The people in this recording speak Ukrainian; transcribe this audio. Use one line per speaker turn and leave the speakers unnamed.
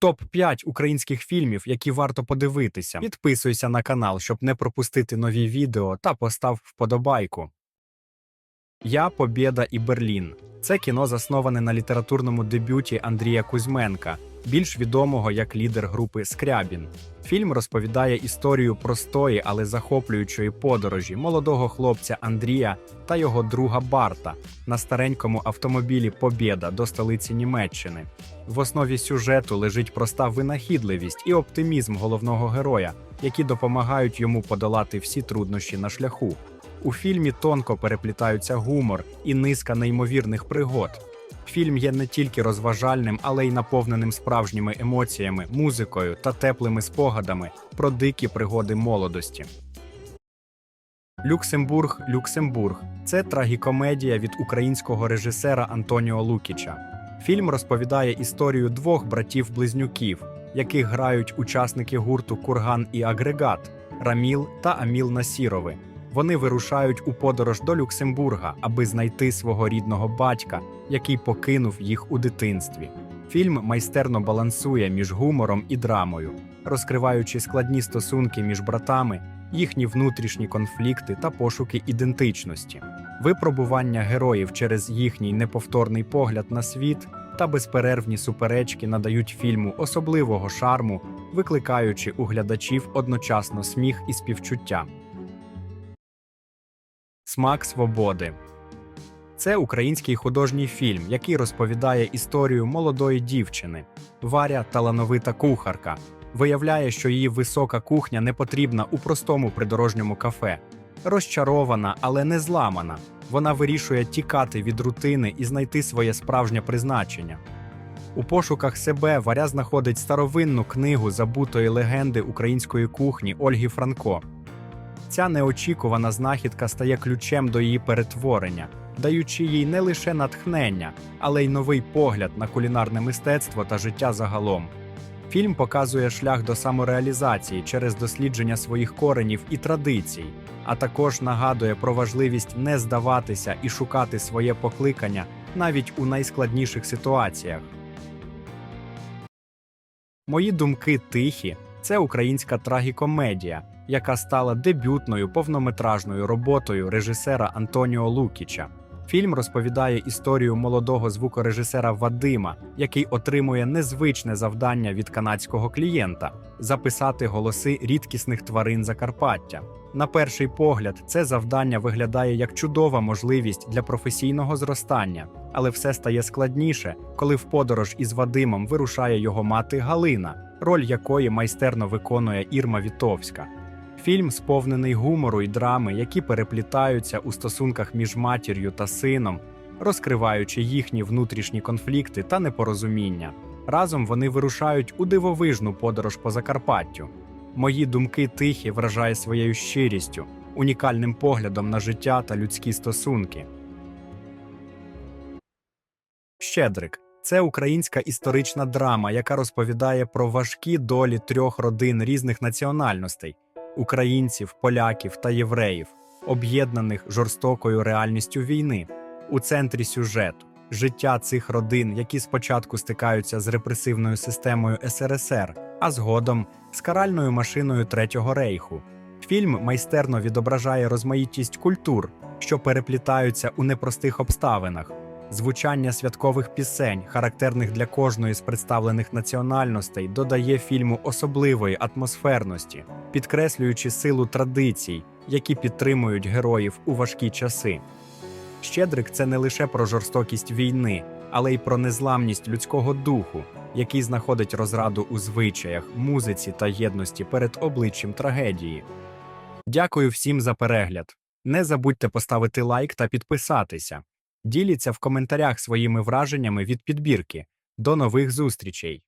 Топ 5 українських фільмів, які варто подивитися. Підписуйся на канал, щоб не пропустити нові відео та постав вподобайку. Я Побєда і Берлін. Це кіно засноване на літературному дебюті Андрія Кузьменка, більш відомого як лідер групи Скрябін. Фільм розповідає історію простої, але захоплюючої подорожі молодого хлопця Андрія та його друга Барта на старенькому автомобілі Побєда до столиці Німеччини. В основі сюжету лежить проста винахідливість і оптимізм головного героя, які допомагають йому подолати всі труднощі на шляху. У фільмі тонко переплітаються гумор і низка неймовірних пригод. Фільм є не тільки розважальним, але й наповненим справжніми емоціями, музикою та теплими спогадами про дикі пригоди молодості. Люксембург, Люксембург це трагікомедія від українського режисера Антоніо Лукіча. Фільм розповідає історію двох братів-близнюків, яких грають учасники гурту Курган і Агрегат Раміл та Аміл Насірови. Вони вирушають у подорож до Люксембурга, аби знайти свого рідного батька, який покинув їх у дитинстві. Фільм майстерно балансує між гумором і драмою, розкриваючи складні стосунки між братами, їхні внутрішні конфлікти та пошуки ідентичності, випробування героїв через їхній неповторний погляд на світ та безперервні суперечки надають фільму особливого шарму, викликаючи у глядачів одночасно сміх і співчуття. Смак свободи. Це український художній фільм, який розповідає історію молодої дівчини. Варя талановита кухарка. Виявляє, що її висока кухня не потрібна у простому придорожньому кафе. Розчарована, але не зламана. Вона вирішує тікати від рутини і знайти своє справжнє призначення. У пошуках себе Варя знаходить старовинну книгу забутої легенди української кухні Ольги Франко. Ця неочікувана знахідка стає ключем до її перетворення, даючи їй не лише натхнення, але й новий погляд на кулінарне мистецтво та життя загалом. Фільм показує шлях до самореалізації через дослідження своїх коренів і традицій, а також нагадує про важливість не здаватися і шукати своє покликання навіть у найскладніших ситуаціях. Мої думки тихі це українська трагікомедія, яка стала дебютною повнометражною роботою режисера Антоніо Лукіча. Фільм розповідає історію молодого звукорежисера Вадима, який отримує незвичне завдання від канадського клієнта записати голоси рідкісних тварин Закарпаття. На перший погляд, це завдання виглядає як чудова можливість для професійного зростання, але все стає складніше, коли в подорож із Вадимом вирушає його мати Галина, роль якої майстерно виконує Ірма Вітовська. Фільм сповнений гумору і драми, які переплітаються у стосунках між матір'ю та сином, розкриваючи їхні внутрішні конфлікти та непорозуміння. Разом вони вирушають у дивовижну подорож по Закарпаттю. Мої думки тихі вражає своєю щирістю, унікальним поглядом на життя та людські стосунки. Щедрик це українська історична драма, яка розповідає про важкі долі трьох родин різних національностей українців, поляків та євреїв, об'єднаних жорстокою реальністю війни. У центрі сюжету життя цих родин, які спочатку стикаються з репресивною системою СРСР, а згодом з каральною машиною Третього рейху. Фільм майстерно відображає розмаїтість культур, що переплітаються у непростих обставинах. Звучання святкових пісень, характерних для кожної з представлених національностей, додає фільму особливої атмосферності, підкреслюючи силу традицій, які підтримують героїв у важкі часи. Щедрик це не лише про жорстокість війни, але й про незламність людського духу, який знаходить розраду у звичаях, музиці та єдності перед обличчям трагедії. Дякую всім за перегляд. Не забудьте поставити лайк та підписатися. Діліться в коментарях своїми враженнями від підбірки. До нових зустрічей!